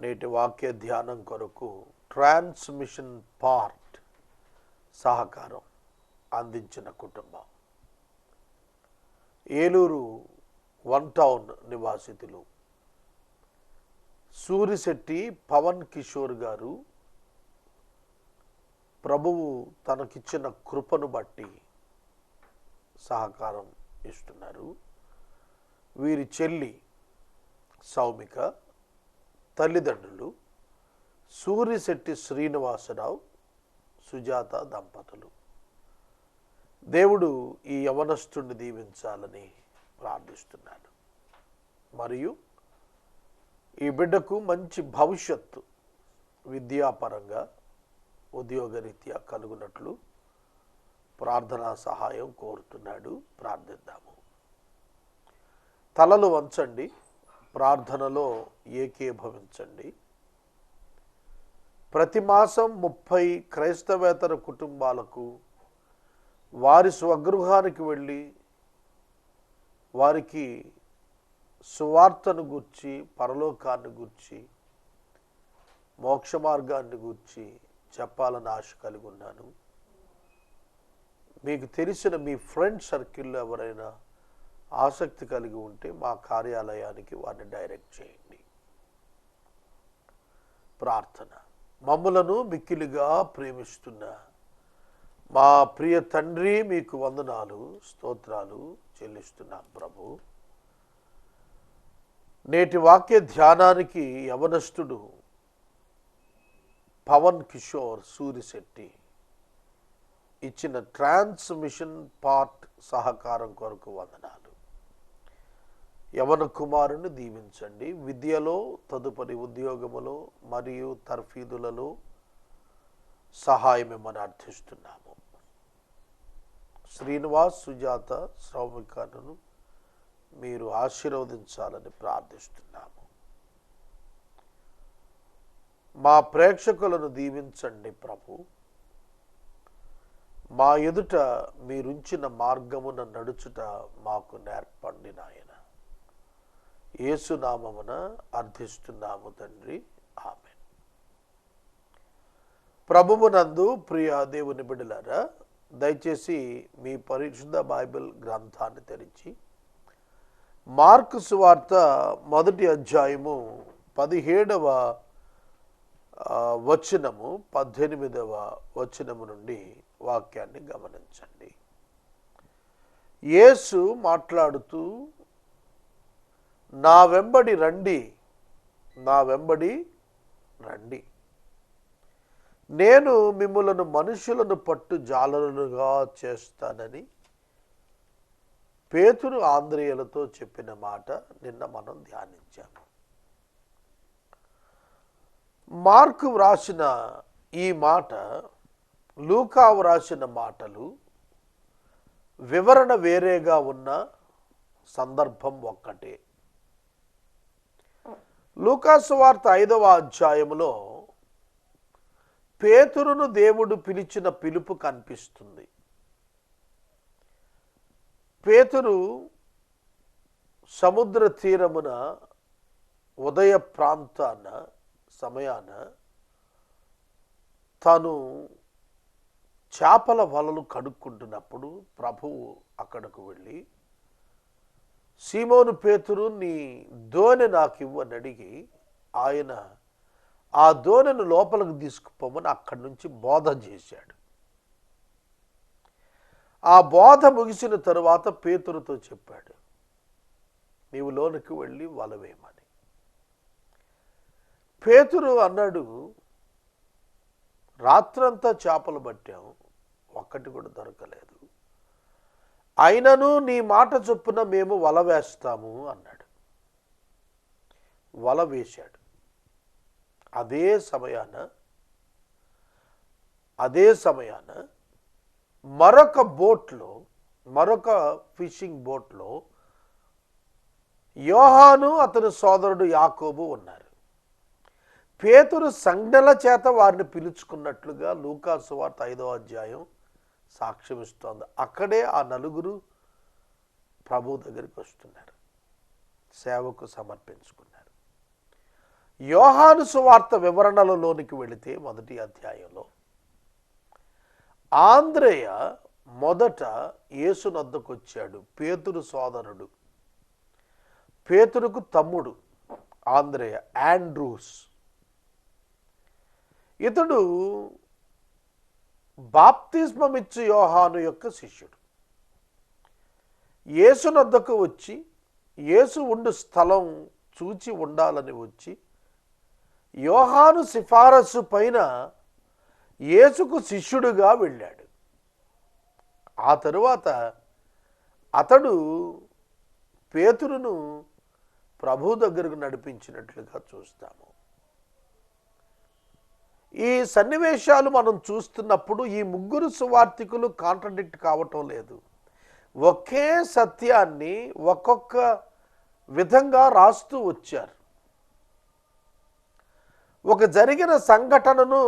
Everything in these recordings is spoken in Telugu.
నేటి వాక్య ధ్యానం కొరకు ట్రాన్స్మిషన్ పార్ట్ సహకారం అందించిన కుటుంబం. ఏలూరు వన్ టౌన్ నివాసితులు సూరిశెట్టి పవన్ కిషోర్ గారు ప్రభువు తనకిచ్చిన కృపను బట్టి సహకారం ఇస్తున్నారు. వీరి చెల్లి సౌమిక తల్లిదండ్రులు సూరిశెట్టి శ్రీనివాసరావు సుజాత దంపతులు. దేవుడు ఈ యవనస్తుడిని దీవించాలని ప్రార్థిస్తున్నాను మరియు ఈ బిడ్డకు మంచి భవిష్యత్తు విద్యాపరంగా ఉద్యోగరీత్యా కలుగునట్లు ప్రార్థనా సహాయం కోరుతున్నాడు. ప్రార్థిద్దాము. తలలు వంచండి. ప్రార్థనలో ఏకీభవించండి. ప్రతి మాసం ముప్పై క్రైస్తవేతర కుటుంబాలకు వారి స్వగృహానికి వెళ్ళి వారికి సువార్తను గూర్చి పరలోకాన్ని గూర్చి మోక్ష మార్గాన్ని గూర్చి చెప్పాలని ఆశ కలిగి ఉన్నాను. మీకు తెలిసిన మీ ఫ్రెండ్ సర్కిల్లో ఎవరైనా ఆసక్తి కలిగి ఉంటే మా కార్యాలయానికి వారిని డైరెక్ట్ చేయండి. ప్రార్థన. మమ్ములను మిక్కిలిగా ప్రేమిస్తున్న మా ప్రియ తండ్రి మీకు వందనాలు స్తోత్రాలు చెల్లిస్తున్నాం ప్రభు. నేటి వాక్య ధ్యానానికి యవనస్తుడు పవన్ కిషోర్ సూరిశెట్టి ఇచ్చిన ట్రాన్స్మిషన్ పార్ట్ సహకారం కొరకు వందనాలు. యవన కుమారుని దీవించండి. విద్యలో తదుపరి ఉద్యోగములో మరియు తర్ఫీదులలో సహాయం ఇమ్మని అర్థిస్తున్నాము? శ్రీనివాస్ సుజాత సౌమికను మీరు ఆశీర్వదించాలని ప్రార్థిస్తున్నాము. మా ప్రేక్షకులను దీవించండి ప్రభు. మా ఎదుట మీరుంచిన మార్గమున నడుచుట మాకు నేర్పండి నాయన. ఏసునామమున అర్థిస్తున్నాము తండ్రి. ఆమె ప్రభువునందు ప్రియ దేవుని బిడ్డలారా దయచేసి మీ పరిశుద్ధ బైబిల్ గ్రంథాన్ని తెరిచి మార్కు సువార్త మొదటి అధ్యాయము పదిహేడవ వచనము పద్దెనిమిదవ వచనము నుండి వాక్యాన్ని గమనించండి. యేసు మాట్లాడుతూ నా వెంబడి రండి. నా వెంబడి రండి. నేను మిమ్మలను మనుషులను పట్టు జాలరులుగా చేస్తానని పేతురు ఆంధ్రేయులతో చెప్పిన మాట నిన్న మనం ధ్యానించాము. మార్కు వ్రాసిన ఈ మాట లూకా వ్రాసిన మాటలు వివరణ వేరేగా ఉన్న సందర్భం ఒక్కటే. లూకాసు వార్త ఐదవ అధ్యాయములో పేతురును దేవుడు పిలిచిన పిలుపు కనిపిస్తుంది. పేతురు సముద్ర తీరమున ఉదయ ప్రాంతాన సమయాన తాను చేపల వలలు కడుక్కుంటున్నప్పుడు ప్రభువు అక్కడకు వెళ్ళి సీమోను పేతురు నీ దోణి నాకు ఇవ్వని అడిగి ఆయన ఆ దోణెను లోపలికి తీసుకుపోమని అక్కడి నుంచి బోధ చేశాడు. ఆ బోధ ముగిసిన తరువాత పేతురుతో చెప్పాడు నీవు లోనికి వెళ్ళి వలవేమని పేతురు అన్నాడు రాత్రంతా చేపలు పట్టాం ఒక్కటి కూడా దొరకలేదు. అయినను నీ మాట చొప్పున మేము వల వేస్తాము అన్నాడు. వల వేశాడు. అదే సమయాన అదే సమయాన మరొక బోట్లో మరొక ఫిషింగ్ బోట్లో యోహాను అతని సోదరుడు యాకోబు ఉన్నారు. పేతురు సంజ్ఞల చేత వారిని పిలుచుకున్నట్లుగా లూకాసు వార్త ఐదో అధ్యాయం సాక్ష్యమిస్తోంది. అక్కడే ఆ నలుగురు ప్రభు దగ్గరికి వస్తున్నారు. సేవకు సమర్పించుకున్నారు. యోహాను సువార్త వివరణలలోనికి వెళితే మొదటి అధ్యాయంలో ఆంధ్రేయ మొదట యేసునద్దకు వచ్చాడు పేతురు సోదరుడు. పేతురుకు తమ్ముడు ఆంధ్రేయ ఆండ్రూస్. ఇతడు బాప్తిస్మమిచ్చు యోహాను యొక్క శిష్యుడు. యేసునద్దకు వచ్చి యేసు ఉండు స్థలం చూచి ఉండాలని వచ్చి యోహాను సిఫారసు పైన యేసుకు శిష్యుడుగా వెళ్ళాడు. ఆ తరువాత అతడు పేతురును ప్రభు దగ్గరకు నడిపించినట్లుగా చూస్తాము. ఈ సన్నివేశాలు మనం చూస్తున్నప్పుడు ఈ ముగ్గురు సువార్థికులు కాంట్రడిక్ట్ కావటం లేదు. ఒకే సత్యాన్ని ఒక్కొక్క విధంగా రాస్తూ వచ్చారు. ఒక జరిగిన సంఘటనను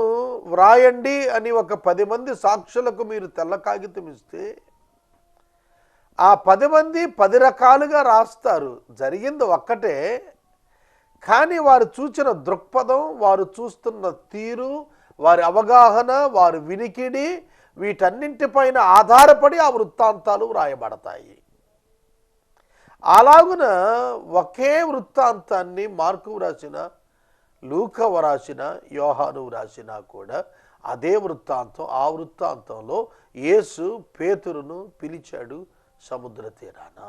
వ్రాయండి అని ఒక పది మంది సాక్షులకు మీరు తెల్ల కాగితం ఇస్తే ఆ పది మంది పది రకాలుగా రాస్తారు. జరిగింది ఒక్కటే కానీ వారు చూచిన దృక్పథం వారు చూస్తున్న తీరు వారి అవగాహన వారి వినికిడి వీటన్నింటిపైన ఆధారపడి ఆ వృత్తాంతాలు వ్రాయబడతాయి. అలాగున ఒకే వృత్తాంతాన్ని మార్కు వ్రాసిన లూక రాసిన యోహాను వ్రాసినా కూడా అదే వృత్తాంతం ఆ వృత్తాంతంలో యేసు పేతురును పిలిచాడు సముద్ర తీరాన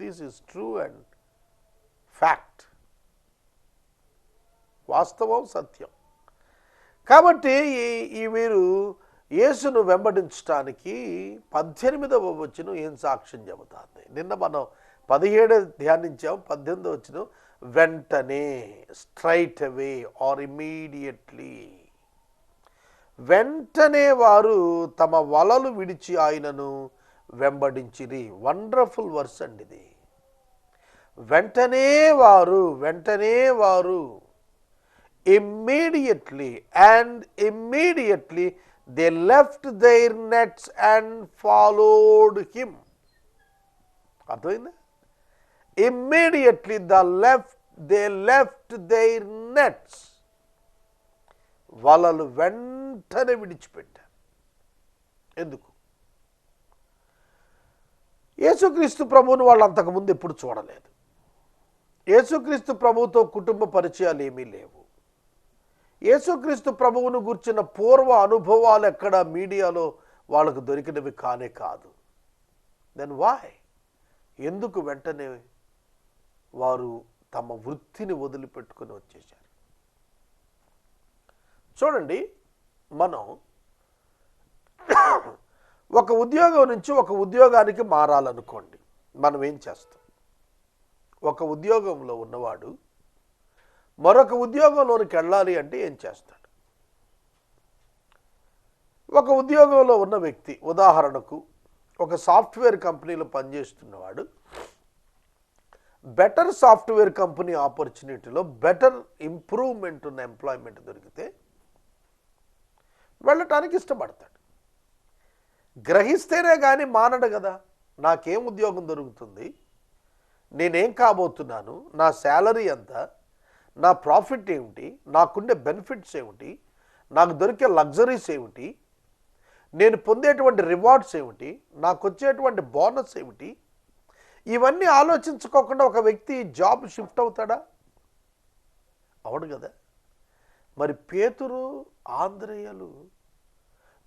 this is true and fact వాస్తవం సత్యం. కాబట్టి ఈ ఈ వీరు యేసును వెంబడించడానికి పద్దెనిమిదవ వచ్చిన ఏం సాక్ష్యం చెబుతుంది? నిన్న మనం పదిహేడు ధ్యానించాం పద్దెనిమిది వచ్చిన వెంటనే స్ట్రైట్ అవే ఆర్ ఇమీడియట్లీ వెంటనే వారు తమ వలలు విడిచి ఆయనను వెంబడించిరి. వండర్ఫుల్ వర్స్ అండి ఇది. వెంటనే వారు వెంటనే వారు. Immediately and immediately they left their nets and followed him అర్థమైందా? Immediately the left they left their nets వలలు వెంటనే విడిచిపెట్టారు. ఎందుకు? యేసుక్రీస్తు ప్రభువుని వాళ్ళు అంతకుముందు ఎప్పుడు చూడలేదు. యేసుక్రీస్తు ప్రభువుతో కుటుంబ పరిచయాలు ఏమీ లేవు. యేసుక్రీస్తు ప్రభువును గుర్చిన పూర్వ అనుభవాలు ఎక్కడ మీడియాలో వాళ్ళకు దొరికినవి కానే కాదు. దెన్ వాయ్ ఎందుకు వెంటనే వారు తమ వృత్తిని వదిలిపెట్టుకొని వచ్చేసారు చూడండి మనం ఒక ఉద్యోగం నుంచి ఒక ఉద్యోగానికి మారాలనుకోండి మనం ఏం చేస్తాం? ఒక ఉద్యోగంలో ఉన్నవాడు మరొక ఉద్యోగంలోనికి వెళ్ళాలి అంటే ఏం చేస్తాడు? ఒక ఉద్యోగంలో ఉన్న వ్యక్తి ఉదాహరణకు ఒక సాఫ్ట్వేర్ కంపెనీలో పనిచేస్తున్నవాడు బెటర్ సాఫ్ట్వేర్ కంపెనీ ఆపర్చునిటీలో బెటర్ ఇంప్రూవ్మెంట్ ఉన్న ఎంప్లాయ్మెంట్ దొరికితే వెళ్ళటానికి ఇష్టపడతాడు. గ్రహిస్తేనే కానీ మానడు కదా నాకేం ఉద్యోగం దొరుకుతుంది? నేనేం కాబోతున్నాను? నా శాలరీ ఎంత? నా ప్రాఫిట్ ఏమిటి? నాకుండే బెనిఫిట్స్ ఏమిటి? నాకు దొరికే లగ్జరీస్ ఏమిటి? నేను పొందేటువంటి రివార్డ్స్ ఏమిటి? నాకు వచ్చేటువంటి బోనస్ ఏమిటి? ఇవన్నీ ఆలోచించుకోకుండా ఒక వ్యక్తి జాబ్ షిఫ్ట్ అవుతాడా? అవడు కదా. మరి పేతురు ఆంధ్రేయులు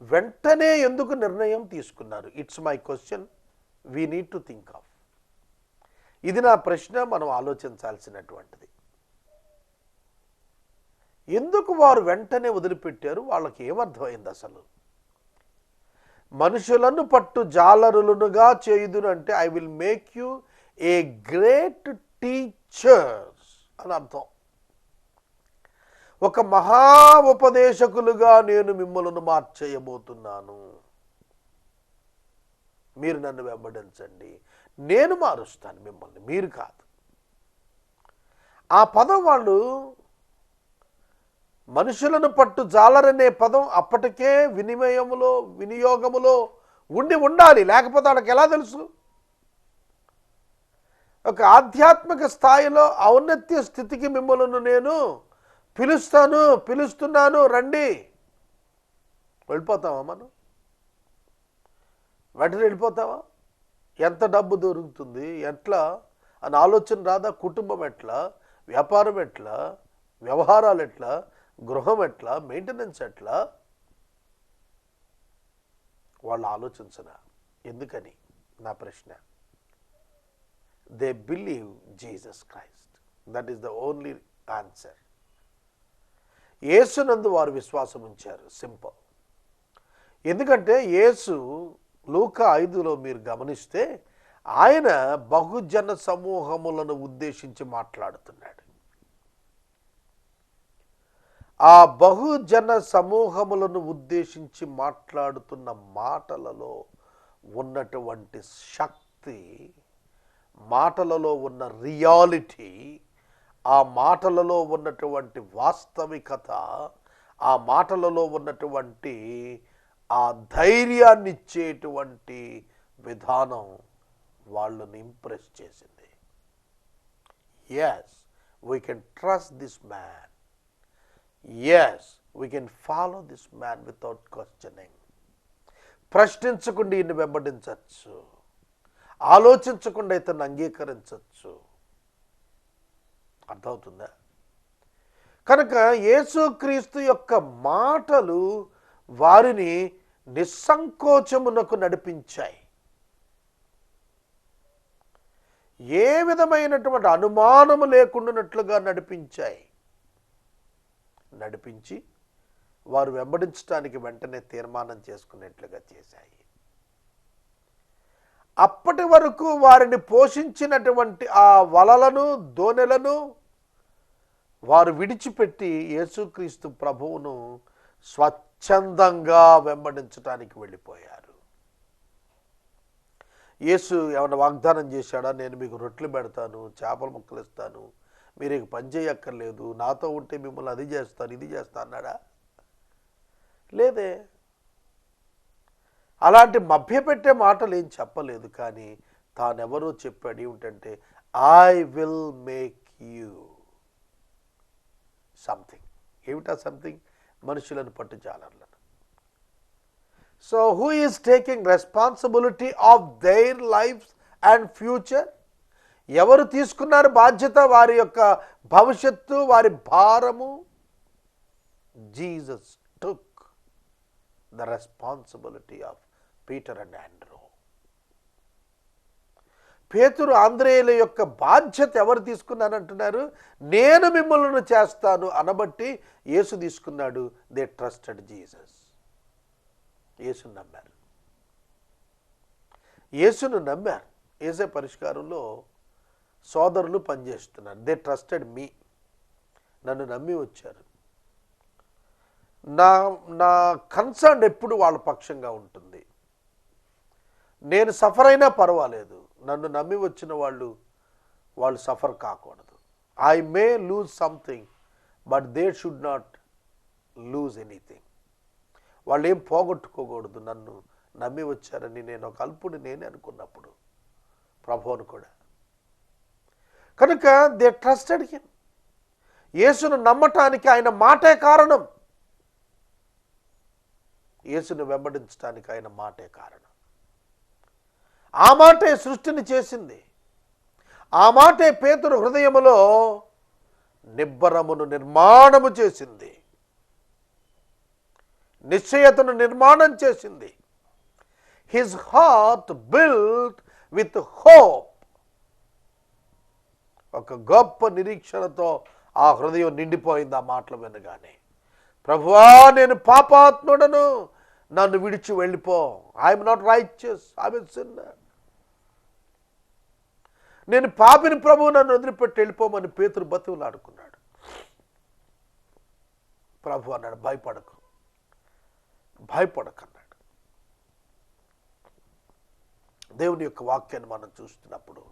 వెంటనే ఎందుకు నిర్ణయం తీసుకున్నారు? It's my question we need to think of ఇది నా ప్రశ్న మనం ఆలోచించాల్సినటువంటిది. ఎందుకు వారు వెంటనే వదిలిపెట్టారు? వాళ్ళకి ఏమర్థమైంది అసలు? మనుషులను పట్టు జాలరులనుగా చేయుదును అంటే I will make you a great teachers అని అర్థం. ఒక మహా ఉపదేశకులుగా నేను మిమ్మల్ని మార్చేయబోతున్నాను. మీరు నన్ను వెంబడించండి. నేను మారుస్తాను మిమ్మల్ని మీరు కాదు. ఆ పదం వాళ్ళు మనుషులను పట్టు జాలరనే పదం అప్పటికే వినిమయములో వినియోగములో ఉండి ఉండాలి. లేకపోతే వాళ్ళకి ఎలా తెలుసు? ఒక ఆధ్యాత్మిక స్థాయిలో ఔన్నత్య స్థితికి మిమ్మల్ని నేను పిలుస్తాను పిలుస్తున్నాను రండి. వెళ్ళిపోతావా మనం? వెంటనే వెళ్ళిపోతావా? ఎంత డబ్బు దొరుకుతుంది ఎట్లా అని ఆలోచన రాదా? కుటుంబం ఎట్లా? వ్యాపారం ఎట్లా? వ్యవహారాలు ఎట్లా? గృహం ఎట్లా? మెయింటెనెన్స్ ఎట్లా? వాళ్ళు ఆలోచించరా ఎందుకని? నా ప్రశ్న. They believe Jesus Christ that is the only answer యేసునందు వారు విశ్వాసం ఉంచారు సింపుల్ ఎందుకంటే యేసు లూక ఐదులో మీరు గమనిస్తే ఆయన బహుజన సమూహములను ఉద్దేశించి మాట్లాడుతున్నాడు. ఆ బహుజన సమూహములను ఉద్దేశించి మాట్లాడుతున్న మాటలలో ఉన్నటువంటి శక్తి మాటలలో ఉన్న రియాలిటీ ఆ మాటలలో ఉన్నటువంటి వాస్తవికత ఆ మాటలలో ఉన్నటువంటి ఆ ధైర్యాన్ని ఇచ్చేటువంటి విధానం వాళ్ళని ఇంప్రెస్ చేసింది. Yes we can trust this man yes we can follow this man without questioning ప్రశ్నించకుండా ఈయన్ని వెంబడించవచ్చు ఆలోచించకుండా ఇతను అంగీకరించవచ్చు అర్థమవుతుందా? కనుక యేసుక్రీస్తు యొక్క మాటలు వారిని నిస్సంకోచమునకు నడిపించాయి. ఏ విధమైనటువంటి అనుమానము లేకుండానట్లుగా నడిపించాయి. నడిపించి వారు వెంబడించడానికి వెంటనే తీర్మానం చేసుకునేట్లుగా చేశాయి. అప్పటి వరకు వారిని పోషించినటువంటి ఆ వలలను దోనెలను వారు విడిచిపెట్టి యేసుక్రీస్తు ప్రభువును స్వచ్ఛందంగా వెంబడించడానికి వెళ్ళిపోయారు. యేసు ఏమైనా వాగ్దానం చేశాడా? నేను మీకు రొట్టెలు పెడతాను చేపల ముక్కలు ఇస్తాను మీరు ఇక పని చేయక్కర్లేదు నాతో ఉంటే మిమ్మల్ని అది చేస్తాను ఇది చేస్తాను అన్నాడా? లేదే. అలాంటి మభ్యపెట్టే మాటలు ఏం చెప్పలేదు కానీ తానెవరో చెప్పాడు ఏమిటంటే I will make you something ఏమిటా సంథింగ్ మనుషులను పట్టుచాలర్లను so who is taking responsibility of their life and future ఎవరు తీసుకున్నారు బాధ్యత వారి యొక్క భవిష్యత్తు వారి భారము? Jesus took the responsibility of Peter and Andrew పేతురు ఆంధ్రేయుల యొక్క బాధ్యత ఎవరు తీసుకున్నారంటున్నారు? నేను మిమ్మల్ని చేస్తాను అనబట్టి యేసు తీసుకున్నాడు. దే ట్రస్టెడ్ జీసస్ యేసును నమ్మారు. యేసును నమ్మారు. ఏసే పరిష్కారంలో సోదరులు పనిచేస్తున్నారు. దే ట్రస్టెడ్ మీ నన్ను నమ్మి వచ్చారు. నా నా కన్సర్న్ ఎప్పుడు వాళ్ళ పక్షంగా ఉంటుంది. నేను సఫర్ అయినా పర్వాలేదు. నన్ను నమ్మి వచ్చిన వాళ్ళు వాళ్ళు సఫర్ కాకూడదు. I may lose something but they should not lose anything వాళ్ళు ఏం పోగొట్టుకోకూడదు నన్ను నమ్మి వచ్చారని నేను ఒక అల్పుడు నేనే అనుకున్నప్పుడు ప్రభువును కూడా కనుక దే ట్రస్టెడ్ హిమ్ యేసును నమ్మటానికి ఆయన మాటే కారణం. యేసును వెంబడించడానికి ఆయన మాటే కారణం. ఆ మాటే సృష్టిని చేసింది. ఆ మాటే పేతురు హృదయములో నిబ్బరమును నిర్మాణము చేసింది. నిశ్చయతను నిర్మాణం చేసింది. His heart built with hope ఒక గొప్ప నిరీక్షణతో ఆ హృదయం నిండిపోయింది ఆ మాటలు వినగానే. ప్రభువా నేను పాపాత్ముడను. నన్ను విడిచి వెళ్ళిపో. I'm not righteous I'm sinner నేను పాపిని ప్రభువు నన్ను వదిలిపెట్టి వెళ్ళిపోమని పేతురు బతివులాడుకున్నాడు. ప్రభు అన్నాడు భయపడకు. భయపడకు అన్నాడు దేవుని యొక్క వాక్యాన్ని మనం చూస్తున్నప్పుడు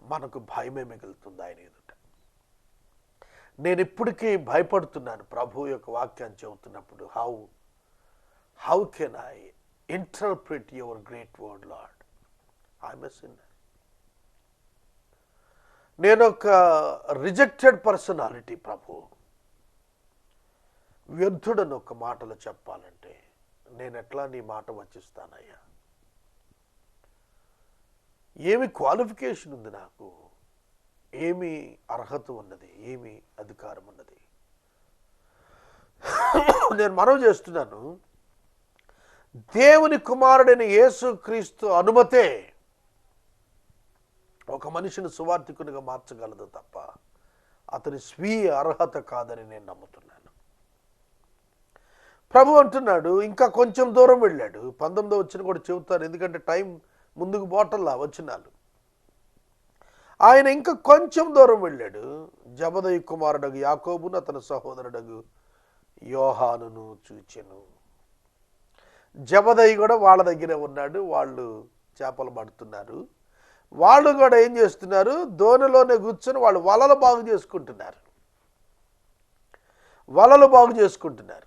మనకు భయమే మిగులుతుంది ఆయన ఎదుట. నేను ఇప్పటికీ భయపడుతున్నాను ప్రభు యొక్క వాక్యాన్ని చెబుతున్నప్పుడు how how can I interpret your great word lord I mess నేను ఒక రిజెక్టెడ్ పర్సనాలిటీ ప్రభు. వ్యర్థుడని ఒక మాటలు చెప్పాలంటే నేను ఎట్లా నీ మాట వచ్చిస్తానయ్యా ఏమి క్వాలిఫికేషన్ ఉంది నాకు? ఏమి అర్హత ఉన్నది? ఏమి అధికారం ఉన్నది? నేను మనవి చేస్తున్నాను. దేవుని కుమారుడైన యేసు క్రీస్తు అనుమతే ఒక మనిషిని సువార్థికునిగా మార్చగలదు తప్ప అతని స్వీయ అర్హత కాదని నేను నమ్ముతున్నాను. ప్రభు అంటున్నాడు ఇంకా కొంచెం దూరం వెళ్ళాడు. పంతొమ్మిదో వచ్చిన కూడా చెబుతారు ఎందుకంటే టైం ముందుకు పోటల్లా వచ్చినాలు ఆయన ఇంకా కొంచెం దూరం వెళ్ళాడు. జబదయ్య కుమారుడగు యాకోబును అతని సహోదరుడగు యోహానును చూచెను. జబదయ్య కూడా వాళ్ళ దగ్గరే ఉన్నాడు. వాళ్ళు చేపలు పడుతున్నారు. వాళ్ళు కూడా ఏం చేస్తున్నారు? దోణిలోనే కూర్చొని వాళ్ళు వలలు బాగు చేసుకుంటున్నారు. వలలు బాగు చేసుకుంటున్నారు.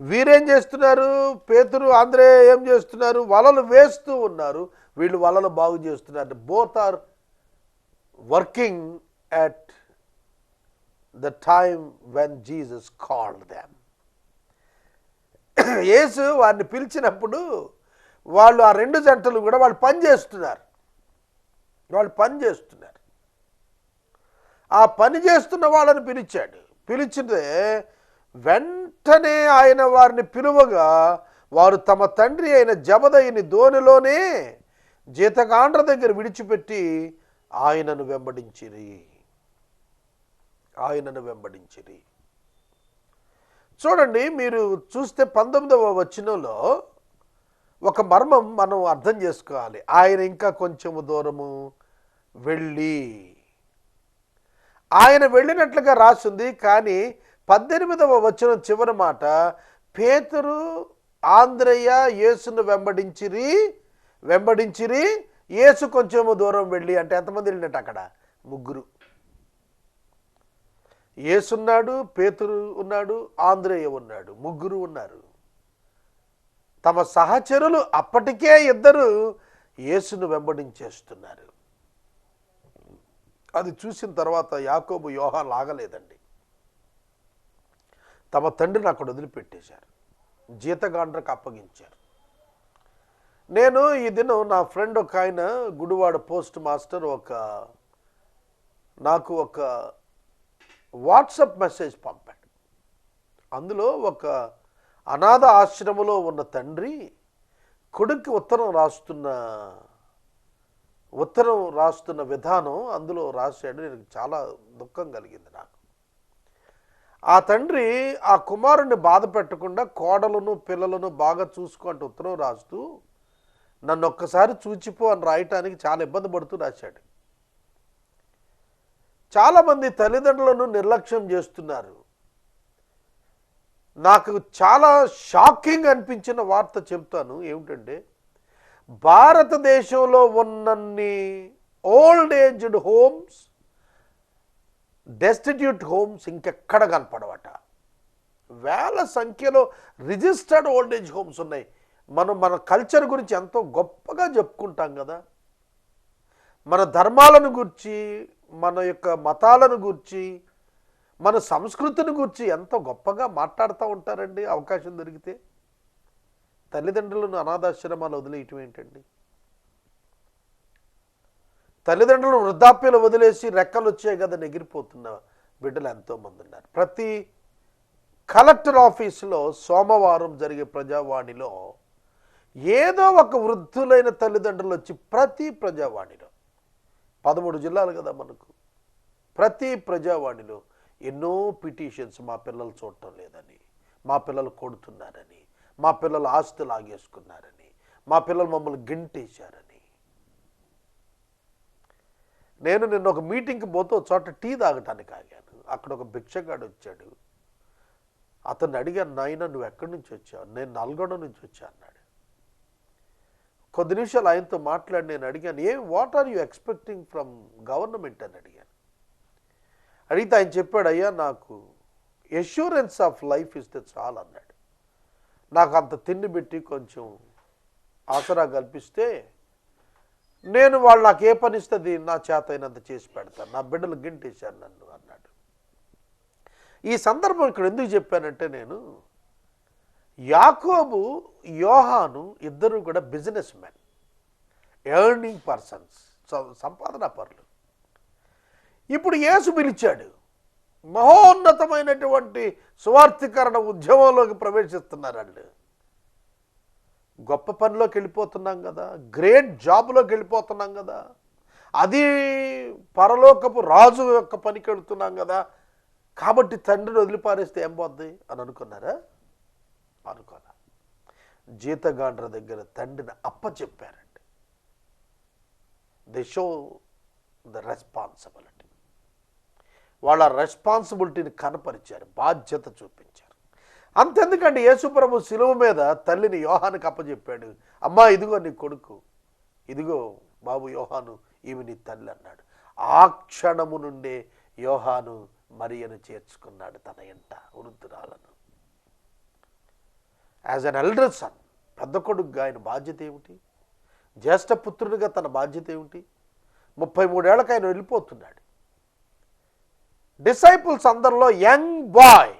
వీరేం చేస్తున్నారు? పేతురు ఆంధ్రే ఏం చేస్తున్నారు? వలలు వేస్తూ ఉన్నారు. వీళ్ళు వలలు బాగు చేస్తున్నారు. Both are working at the time when Jesus called them యేసు వారిని పిలిచినప్పుడు వాళ్ళు ఆ రెండు జంటలు కూడా వాళ్ళు పని చేస్తున్నారు. వాళ్ళు పని చేస్తున్నారు. ఆ పని చేస్తున్న వాళ్ళని పిలిచాడు. పిలిచితే వెంటనే ఆయన వారిని పిలువగా వారు తమ తండ్రి అయిన జబదయిని దోనిలోనే జీతకాండ్ర దగ్గర విడిచిపెట్టి ఆయనను వెంబడించిరి. ఆయనను వెంబడించిరి. చూడండి మీరు చూస్తే పంతొమ్మిదవ వచనంలో ఒక మర్మం మనం అర్థం చేసుకోవాలి. ఆయన ఇంకా కొంచెము దూరము వెళ్ళి. ఆయన వెళ్ళినట్లుగా రాసింది కానీ పద్దెనిమిదవ వచ్చిన చివరి మాట పేతురు ఆంధ్రయ్య యేసును వెంబడించిరి వెంబడించిరి యేసు కొంచెము దూరం వెళ్ళి. అంటే ఎంతమంది వెళ్ళినట్టు అక్కడ? ముగ్గురు. యేసున్నాడు పేతురు ఉన్నాడు ఆంధ్రేయ ఉన్నాడు ముగ్గురు ఉన్నారు. తమ సహచరులు అప్పటికే ఇద్దరు యేసును వెంబడించేస్తున్నారు. అది చూసిన తర్వాత యాకోబు యోహా లాగలేదండి. తమ తండ్రిని అక్కడ వదిలిపెట్టేశారు. జీతగాండ్రకు అప్పగించారు. నేను ఈ దినం నా ఫ్రెండ్ ఒక ఆయన గుడివాడ పోస్ట్ మాస్టర్ ఒక నాకు ఒక వాట్సప్ మెసేజ్ పంపాడు. అందులో ఒక అనాథ ఆశ్రమంలో ఉన్న తండ్రి కొడుక్కి ఉత్తరం రాస్తున్న ఉత్తరం రాస్తున్న విధానం అందులో రాశాడు. నేను చాలా దుఃఖం కలిగింది నాకు. ఆ తండ్రి ఆ కుమారుణ్ణి బాధ పెట్టకుండా కోడలను పిల్లలను బాగా చూసుకుంటూ ఉత్తరం రాస్తూ నన్ను ఒక్కసారి చూచిపో అని రాయటానికి చాలా ఇబ్బంది పడుతూ రాశాడు. చాలామంది తల్లిదండ్రులను నిర్లక్ష్యం చేస్తున్నారు. నాకు చాలా షాకింగ్ అనిపించిన వార్త చెప్తాను ఏమిటంటే భారతదేశంలో ఉన్నన్ని old aged homes destitute homes ఇంకెక్కడ కనపడవట. వేల సంఖ్యలో రిజిస్టర్డ్ ఓల్డ్ ఏజ్ హోమ్స్ ఉన్నాయి. మనం మన కల్చర్ గురించి ఎంతో గొప్పగా చెప్పుకుంటాం కదా. మన ధర్మాలను గురించి మన యొక్క మతాలను గురించి మన సంస్కృతిని గురించి ఎంతో గొప్పగా మాట్లాడుతూ ఉంటారండి అవకాశం దొరికితే? తల్లిదండ్రులను అనాథాశ్రమాలు వదిలేయటం ఏంటండి? తల్లిదండ్రులు వృద్ధాప్యలు వదిలేసి రెక్కలు వచ్చాయి కదా ఎగిరిపోతున్న బిడ్డలు ఎంతోమంది ఉన్నారు. ప్రతి కలెక్టర్ ఆఫీసులో సోమవారం జరిగే ప్రజావాణిలో ఏదో ఒక వృద్ధులైన తల్లిదండ్రులు వచ్చి ప్రతి ప్రజావాణిలో పదమూడు జిల్లాలు కదా మనకు ప్రతి ప్రజావాణిలో ఎన్నో పిటిషన్స్ మా పిల్లలు చూడటం లేదని మా పిల్లలు కొడుతున్నారని మా పిల్లలు ఆస్తి లాగేసుకున్నారని మా పిల్లలు మమ్మల్ని గెంటేశారని. నేను నిన్న ఒక మీటింగ్కి పోతే చోట టీ తాగటానికి ఆగాను. అక్కడ ఒక భిక్షగాడు వచ్చాడు. అతన్ని అడిగాను నాయన నువ్వు ఎక్కడి నుంచి వచ్చావు? నేను నల్గొండ నుంచి వచ్చా అన్నాడు. కొద్ది నిమిషాలు ఆయనతో మాట్లాడి నేను అడిగాను ఏం what are you expecting from government అని అడిగాను. అడిగితే ఆయన చెప్పాడు అయ్యా నాకు ఎష్యూరెన్స్ ఆఫ్ లైఫ్ ఇస్తే చాలు అన్నాడు. నాకు అంత తిండి పెట్టి కొంచెం ఆసరా కల్పిస్తే నేను వాళ్ళు నాకు ఏ పని ఇస్తుంది నా చేత అయినంత చేసి పెడతాను. నా బిడ్డలు గింటేశాను నన్ను అన్నాడు. ఈ సందర్భం ఇక్కడ ఎందుకు చెప్పానంటే నేను యాకోబు యోహాను ఇద్దరు కూడా బిజినెస్ మెన్ ఎర్నింగ్ పర్సన్స్ సంపాదన పరులు. ఇప్పుడు యేసు పిలిచాడు. మహోన్నతమైనటువంటి సువార్థీకరణ ఉద్యమంలోకి ప్రవేశిస్తున్నారు వాళ్ళు. గొప్ప పనిలోకి వెళ్ళిపోతున్నాం కదా గ్రేట్ జాబ్లోకి వెళ్ళిపోతున్నాం కదా అది పరలోకపు రాజు యొక్క పనికి వెళుతున్నాం కదా కాబట్టి తండ్రిని వదిలిపారేస్తే ఏం పోద్ది అని అనుకున్నారా? అనుకోలే. జీతగాండ్ర దగ్గర తండ్రిని అప్పచెప్పారండి. ది షో ద రెస్పాన్సిబిలిటీ వాళ్ళ రెస్పాన్సిబిలిటీని కనపరిచారు బాధ్యత చూపించారు. అంతెందుకండి యేసుప్రభు శిలువ మీద తల్లిని యోహానికి అప్పచెప్పాడు అమ్మా ఇదిగో నీ కొడుకు ఇదిగో బాబు యోహాను ఈమె నీ తల్లి అన్నాడు. ఆ క్షణము నుండే యోహాను మరియను చేర్చుకున్నాడు తన ఇంట వృద్ధురాలను. యాజ్ అన్ ఎల్డర్ సన్ పెద్ద కొడుకుగా ఆయన బాధ్యత ఏమిటి? జ్యేష్ఠ పుత్రుడిగా తన బాధ్యత ఏమిటి? ముప్పై మూడేళ్ళకు ఆయన వెళ్ళిపోతున్నాడు. డిసైపుల్స్ అందరిలో యంగ్ బాయ్.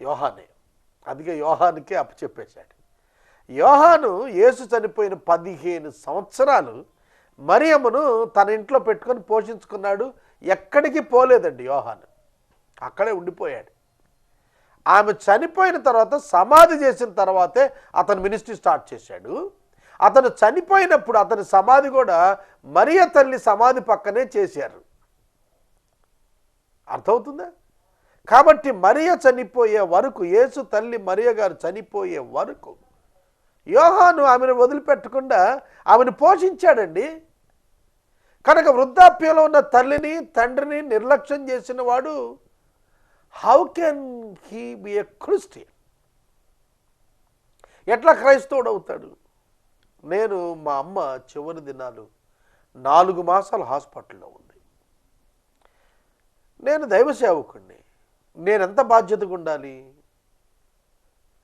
యోహానే. అందుకే యోహానికే అప్పచెప్పేశాడు. యోహాను యేసు చనిపోయిన పదిహేను సంవత్సరాలు మరియమ్మను తన ఇంట్లో పెట్టుకొని పోషించుకున్నాడు. ఎక్కడికి పోలేదండి యోహాను. అక్కడే ఉండిపోయాడు. ఆమె చనిపోయిన తర్వాత సమాధి చేసిన తర్వాతే అతను మినిస్ట్రీ స్టార్ట్ చేశాడు. అతను చనిపోయినప్పుడు అతని సమాధి కూడా మరియ తల్లి సమాధి పక్కనే చేశారు. అర్థమవుతుందా? కాబట్టి మరియ చనిపోయే వరకు యేసు తల్లి మరియ గారు చనిపోయే వరకు యోహాను ఆమెను వదిలిపెట్టకుండా ఆమెను పోషించాడండి. కనుక వృద్ధాప్యంలో ఉన్న తల్లిని తండ్రిని నిర్లక్ష్యం చేసిన వాడు how can he be a Christian? ఎట్లా క్రైస్తవుడు అవుతాడు? నేను మా అమ్మ చివరి దినాలు నాలుగు మాసాలు హాస్పిటల్లో ఉంది. నేను దైవ సేవకుడిని నేను ఎంత బాధ్యతగా ఉండాలి?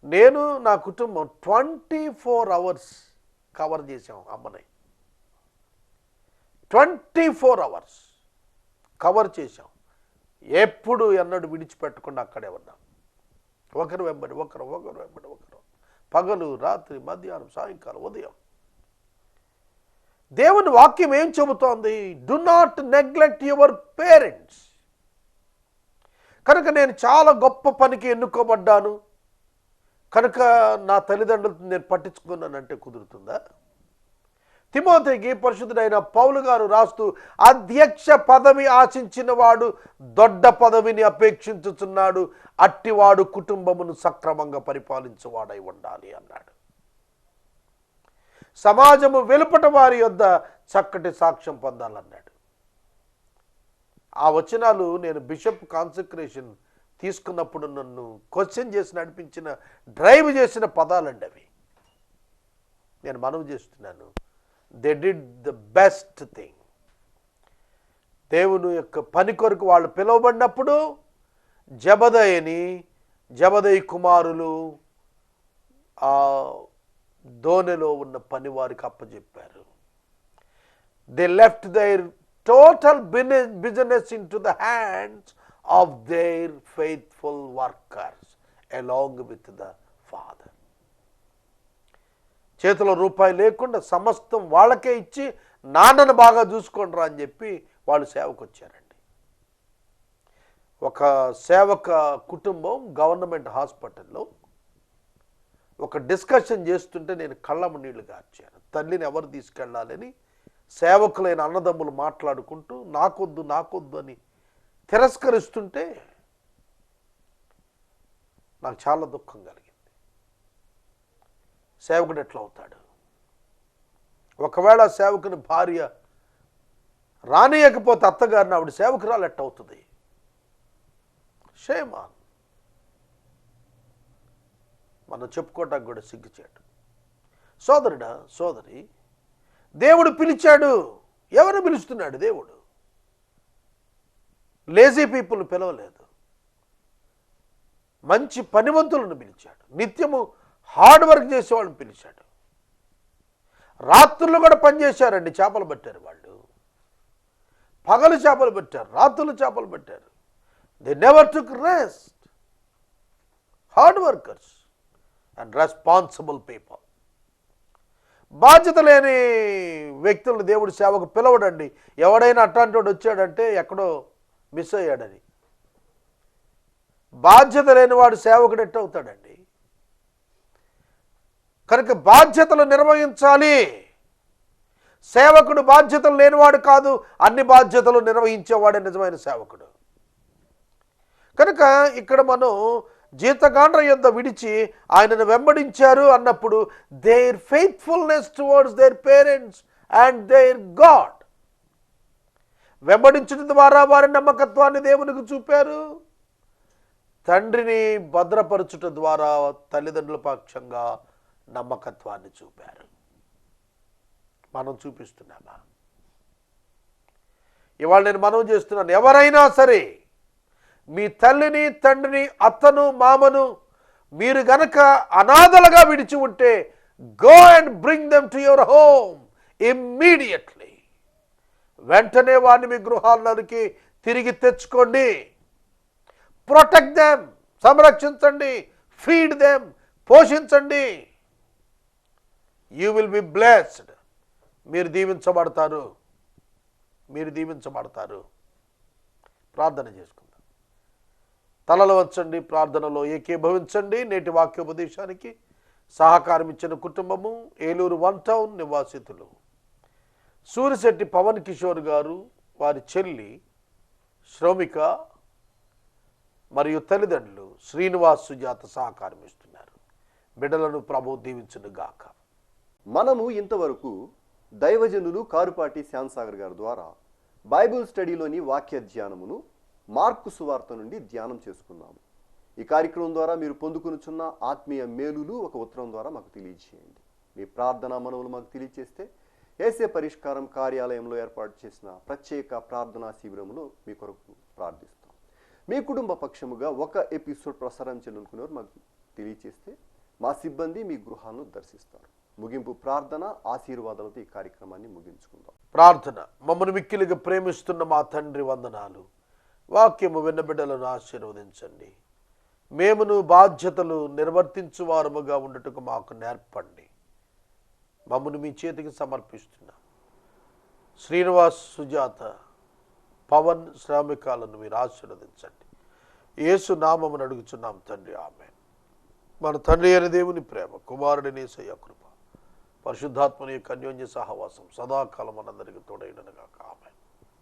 నేను నా కుటుంబం ట్వంటీ ఫోర్ అవర్స్ కవర్ చేసాం అమ్మని. ట్వంటీ ఫోర్ అవర్స్ కవర్ చేసాం ఎప్పుడు ఎన్నడూ విడిచిపెట్టకుండా అక్కడే ఉన్నాం. ఒకరు వెంబడి ఒకరు ఒకరు వెంబడి ఒకరు. పగలు రాత్రి మధ్యాహ్నం సాయంకాలం ఉదయం. దేవుని వాక్యం ఏం చెబుతోంది? Do not neglect your parents కనుక నేను చాలా గొప్ప పనికి ఎన్నుకోబడ్డాను. కనుక నా తల్లిదండ్రులతో నేను పట్టించుకున్నానంటే కుదురుతుందా? తిమోతికి పరిశుద్ధుడైన పౌలు గారు రాస్తూ అధ్యక్ష పదవి ఆశించిన వాడు దొడ్డ పదవిని అపేక్షించుచున్నాడు. అట్టివాడు కుటుంబమును సక్రమంగా పరిపాలించువాడై ఉండాలి అన్నాడు. సమాజము వెలుపట వారి యొద్ద చక్కటి సాక్ష్యం పొందాలన్నాడు. ఆ వచనాలు నేను బిషప్ కాన్సన్ట్రేషన్ తీసుకున్నప్పుడు నన్ను క్వశ్చన్ చేసి నడిపించిన డ్రైవ్ చేసిన పదాలండి అవి. నేను మనవి చేస్తున్నాను. They did the best thing దేవుని యొక్క పని కొరకు వాళ్ళు పిలువబడినప్పుడు జబదయని జబదయ్ కుమారులు ఆ దోనెలో ఉన్న పని వారికి అప్పచెప్పారు they left their total business into the hands of their faithful workers along with the father చేతిలో రూపాయి లేకుండా సమస్తం వాళ్ళకే ఇచ్చి నాన్నను బాగా చూసుకోండిరా అని చెప్పి వాళ్ళు సేవకు వచ్చారండి ఒక సేవక కుటుంబం గవర్నమెంట్ హాస్పిటల్లో ఒక డిస్కషన్ చేస్తుంటే నేను కళ్ళము నీళ్ళు గార్చాను. తల్లిని ఎవరు తీసుకెళ్ళాలని సేవకులైన అన్నదమ్ములు మాట్లాడుకుంటూ నాకొద్దు నాకొద్దు అని తిరస్కరిస్తుంటే నాకు చాలా దుఃఖం కలిగింది. సేవకుడు ఎట్లా అవుతాడు? ఒకవేళ సేవకుని భార్య రానియకపోతే అత్తగారిని ఆవిడ సేవకురాలు ఎట్టవుతుంది అవుతుంది? మనం చెప్పుకోవటానికి కూడా సిగ్గుచేటు. సోదరుడా సోదరి దేవుడు పిలిచాడు. ఎవరు పిలుస్తున్నాడు? దేవుడు. లేజీ పీపుల్ పిలవలేదు. మంచి పనివంతులను పిలిచాడు. నిత్యము హార్డ్ వర్క్ చేసేవాళ్ళని పిలిచాడు. రాత్రులు కూడా పనిచేశారండి చేపలు పట్టారు వాళ్ళు. పగలు చేపలు పెట్టారు రాత్రులు చేపలు పెట్టారు. They never took rest hard workers and responsible people బాధ్యత లేని వ్యక్తులను దేవుడు సేవకు పిలవడండి. ఎవడైనా అట్లాంటి వాడు వచ్చాడంటే ఎక్కడో మిస్ అయ్యాడని. బాధ్యత లేని వాడు సేవకుడు ఎట్ట అవుతాడండి? కనుక బాధ్యతలు నిర్వహించాలి. సేవకుడు బాధ్యతలు లేనివాడు కాదు అన్ని బాధ్యతలు నిర్వహించేవాడే నిజమైన సేవకుడు. కనుక ఇక్కడ మనం జీతగాండ్ర యొద్ద విడిచి ఆయనను వెంబడించారు అన్నప్పుడు their faithfulness towards their parents and their God వెంబడించడం ద్వారా వారి నమ్మకత్వాన్ని దేవునికి చూపారు. తండ్రిని భద్రపరచుట ద్వారా తల్లిదండ్రుల పక్షంగా నమ్మకత్వాన్ని చూపారు. మనం చూపిస్తున్నామా? ఇవాళ నేను మనం చేస్తున్నాను. ఎవరైనా సరే మీ తల్లిని తండ్రిని అత్తను మామను మీరు గనక అనాథలుగా విడిచి ఉంటే go and bring them to your home immediately వెంటనే వారిని మీ గృహాల్లోకి తిరిగి తెచ్చుకోండి. ప్రొటెక్ట్ దెమ్ సంరక్షించండి ఫీడ్ దెమ్ పోషించండి. యూ విల్ బి బ్లెస్డ్ మీరు దీవించబడతారు. మీరు దీవించబడతారు. ప్రార్థన చేసుకుంటారు తలలు వచ్చండి ప్రార్థనలో ఏకీభవించండి. నేటి వాక్యోపదేశానికి సహకారం ఇచ్చిన కుటుంబము ఏలూరు వన్ టౌన్ నివాసితులు. సూరిశెట్టి పవన్ కిషోర్ గారు వారి చెల్లి శ్రమిక మరియు తల్లిదండ్రులు శ్రీనివాస్ సుజాత సహకారం ఇస్తున్నారు. బిడ్డలను ప్రభు దీవించునుగాక మనము ఇంతవరకు దైవజనులు కారుపాటి శ్యాంసాగర్ గారి ద్వారా బైబిల్ స్టడీలోని వాక్య ధ్యానమును మార్కు సువార్త నుండి ధ్యానం చేసుకున్నాము ఈ కార్యక్రమం ద్వారా మీరు పొందుకునుచున్న ఆత్మీయ మేలులు ఒక ఉత్తరం ద్వారా మాకు తెలియజేయండి. మీ ప్రార్థన మనవులు మాకు తెలియజేస్తే ఏసే పరిష్కారం కార్యాలయంలో ఏర్పాటు చేసిన ప్రత్యేక ప్రార్థనా శిబిరములో మీ కొరకు ప్రార్థిస్తాం. మీ కుటుంబ పక్షముగా ఒక ఎపిసోడ్ ప్రసారం చేయాలనుకునేవారు మాకు తెలియజేస్తే మా సిబ్బంది మీ గృహాలను దర్శిస్తారు. ముగింపు ప్రార్థన ఆశీర్వాదాలతో ఈ కార్యక్రమాన్ని ముగించుకుందాం. ప్రార్థన. మమ్మల్ని మిక్కిలిగా ప్రేమిస్తున్న మా తండ్రి వందనాలు. వాక్యము విన్న బిడ్డలను ఆశీర్వదించండి. మేమును బాధ్యతలు నిర్వర్తించు వారముగా ఉండటకు మాకు నేర్పండి. మమ్మను మీ చేతికి సమర్పిస్తున్నాం. శ్రీనివాస్ సుజాత పవన్ శ్రామికాలను మీరు ఆశీర్వదించండి. యేసు నామమును అడుగుచున్నాం తండ్రి ఆమె మన తండ్రి అయిన దేవుని ప్రేమ కుమారుడి నేసయ్య కృప పరిశుద్ధాత్మని యొక్క అన్యోన్య సహవాసం సదాకాలం మనందరికీ తోడైనగా ఆమె